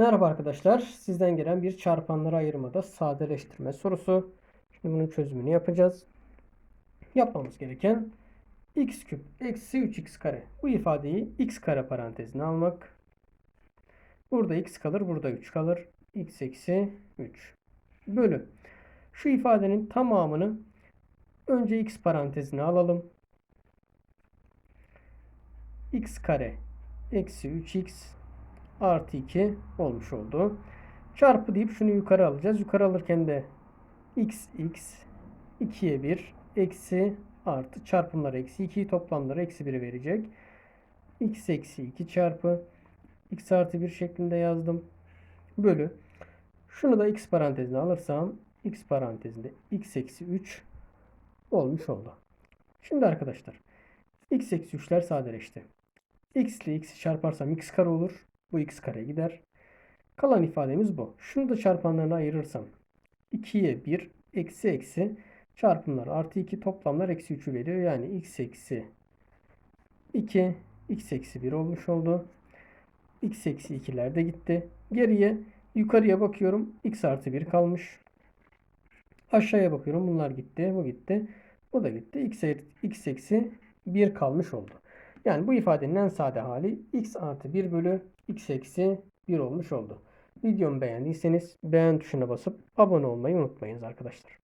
Merhaba arkadaşlar. Sizden gelen bir çarpanları ayırmada sadeleştirme sorusu. Şimdi bunun çözümünü yapacağız. Yapmamız gereken x küp eksi 3x kare. Bu ifadeyi x kare parantezine almak. Burada x kalır, burada 3 kalır. x eksi 3 bölü. Şu ifadenin tamamını önce x parantezine alalım. x kare eksi 3x artı 2 olmuş oldu. Çarpı deyip şunu yukarı alacağız. Yukarı alırken de x x 2'ye 1 eksi artı çarpımlar eksi 2'yi toplamları eksi 1'i verecek. x eksi 2 çarpı x artı 1 şeklinde yazdım. Bölü. Şunu da x parantezine alırsam x parantezinde x eksi 3 olmuş oldu. Şimdi arkadaşlar x eksi 3'ler sadeleşti. x ile x'i çarparsam x kare olur. Bu x kare gider. Kalan ifademiz bu. Şunu da çarpanlarına ayırırsam 2'ye 1 eksi eksi çarpımlar artı 2 toplamlar eksi 3'ü veriyor. Yani x eksi 2 x eksi 1 olmuş oldu. x eksi 2'ler de gitti. Geriye yukarıya bakıyorum. x artı 1 kalmış. Aşağıya bakıyorum. Bunlar gitti. Bu gitti. Bu da gitti. x, x eksi 1 kalmış oldu. Yani bu ifadenin en sade hali x artı 1 bölü x eksi 1 olmuş oldu. Videomu beğendiyseniz beğen tuşuna basıp abone olmayı unutmayınız arkadaşlar.